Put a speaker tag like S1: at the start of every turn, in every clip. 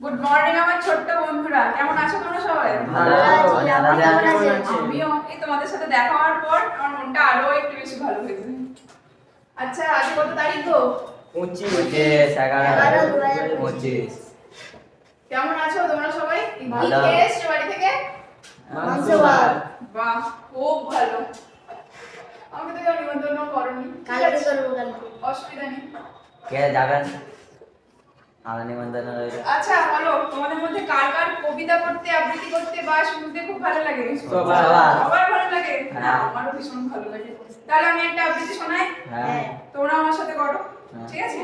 S1: Good morning আমার ছোট্ট বন্ধুরা। কেমন আছো তোমরা সবাই?
S2: ভালো আছি?
S1: আমিও এই তোমাদের সাথে দেখা হওয়ার পর আমার মনটা আরও একটু বেশি ভালো হয়েছে আচ্ছা আজ কত তারিখ গো?
S2: পঁচিশ
S3: এগারো পঁচিশ।
S1: কেমন আছো তোমরা সবাই? কি
S3: ভালো।
S1: এসছো বাড়ি থেকে?
S2: মাংস ভাত।
S1: বাহ খুব ভালো। আমাকে তো নিমন্ত্রণ করনি।
S2: কালকে করব কালকে।
S1: অসুবিধা নেই।
S3: কে যাবেন? আমার নিমন্ত্রণ রইল
S1: আচ্ছা বলো তোমাদের মধ্যে কার কার কবিতা পড়তে আবৃত্তি করতে বা শুনতে খুব ভালো লাগে?
S3: সবার।
S1: সবার ভালো লাগে। আমারও ভীষণ ভালো লাগে। তাহলে আমি একটা আবৃত্তি শোনাই?
S3: হ্যাঁ।
S1: তোমরা আমার সাথে করো। ঠিক আছে?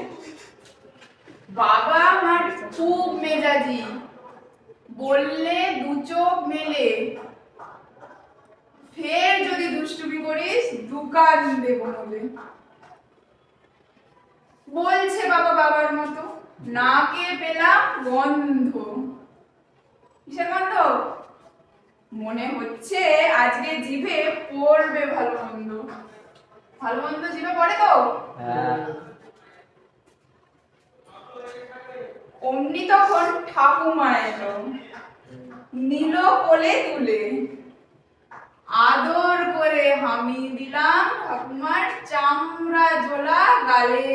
S1: বাবা আমার খুব মেজাজি বললে দু চোখ মেলে। ফের যদি দুষ্টুমি করিস দোকান দেব বলে। বলছে বাবা বাবার মতো। নাকে পেলাম গন্ধ। কিসের গন্ধ? মনে হচ্ছে আজকে জিভে পড়বে ভালো মন্দ। ভালো মন্দ জিভে পড়ে তো?
S3: হ্যাঁ।
S1: অমনি তখন ঠাকুমা এলো নিল কোলে তুলে। আদর করে হামি দিলাম ঠাকুমার চামড়া জোলা গালে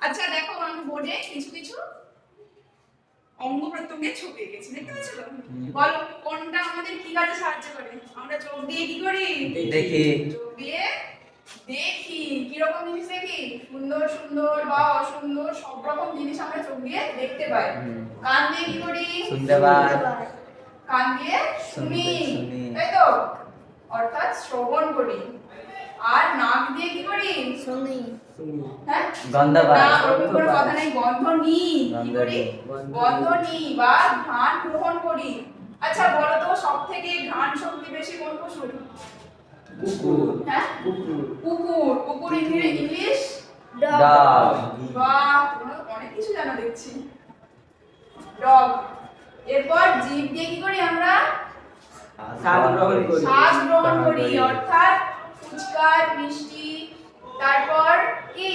S1: আচ্ছা দেখো আমি বোর্ডে কিছু কিছু অঙ্গ প্রত্যঙ্গের ছবি এঁকেছি দেখতে পাচ্ছ তো? বলো কোনটা আমাদের কি কাজে সাহায্য করে? আমরা চোখ দিয়ে কি করি?
S3: দেখি।
S1: চোখ দিয়ে দেখি কীরকম জিনিস দেখি? সুন্দর সুন্দর বা অসুন্দর সব রকম জিনিস আমরা চোখ দিয়ে দেখতে পাই। কান দিয়ে কি করি?
S3: শুনতে পাই।
S1: কান দিয়ে শুনি
S3: শুনি।
S1: তাই তো? অর্থাৎ শ্রবণ করি। আর নাক দিয়ে কি করি?
S2: শুনি।
S1: হ্যাঁ?
S3: গন্ধ পাই
S1: না ওরকম কোনো কথা নেই গন্ধ নি কি করি? গন্ধ নি। বা ঘ্রাণ গ্রহণ করি। আচ্ছা বলো তো সব থেকে ঘ্রাণ শক্তি বেশি কোন পশুর?
S2: কুকুর।
S1: হ্যাঁ?
S2: কুকুর।
S1: কুকুর। কুকুর ইংলিশ?
S3: ডগ
S1: বাহ তোমরা অনেক কিছু জানো দেখছি। ডগ এরপর জিভ দিয়ে কি করি আমরা?
S2: স্বাদ গ্রহণ করি।
S1: শ্বাস গ্রহণ করি। অর্থাৎ ফুচকা মিষ্টি তারপর কি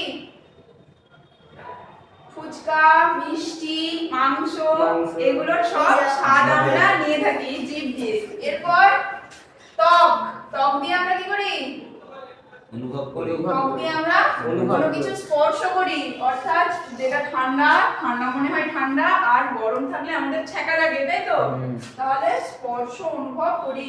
S1: ফুচকা মিষ্টি মাংস। এগুলোর সব স্বাদ আমরা নিয়ে থাকি জিভ দিয়ে। এরপর ত্বক ত্বক দিয়ে আমরা কি করি?
S3: অনুভব করি।
S1: ত্বক দিয়ে আমরা কোনো কিছু স্পর্শ করি। অর্থাৎ যেটা ঠান্ডা ঠান্ডা মনে হয় ঠান্ডা আর গরম থাকলে আমাদের ছ্যাঁকা লাগে তাই তো? তাহলে স্পর্শ অনুভব করি।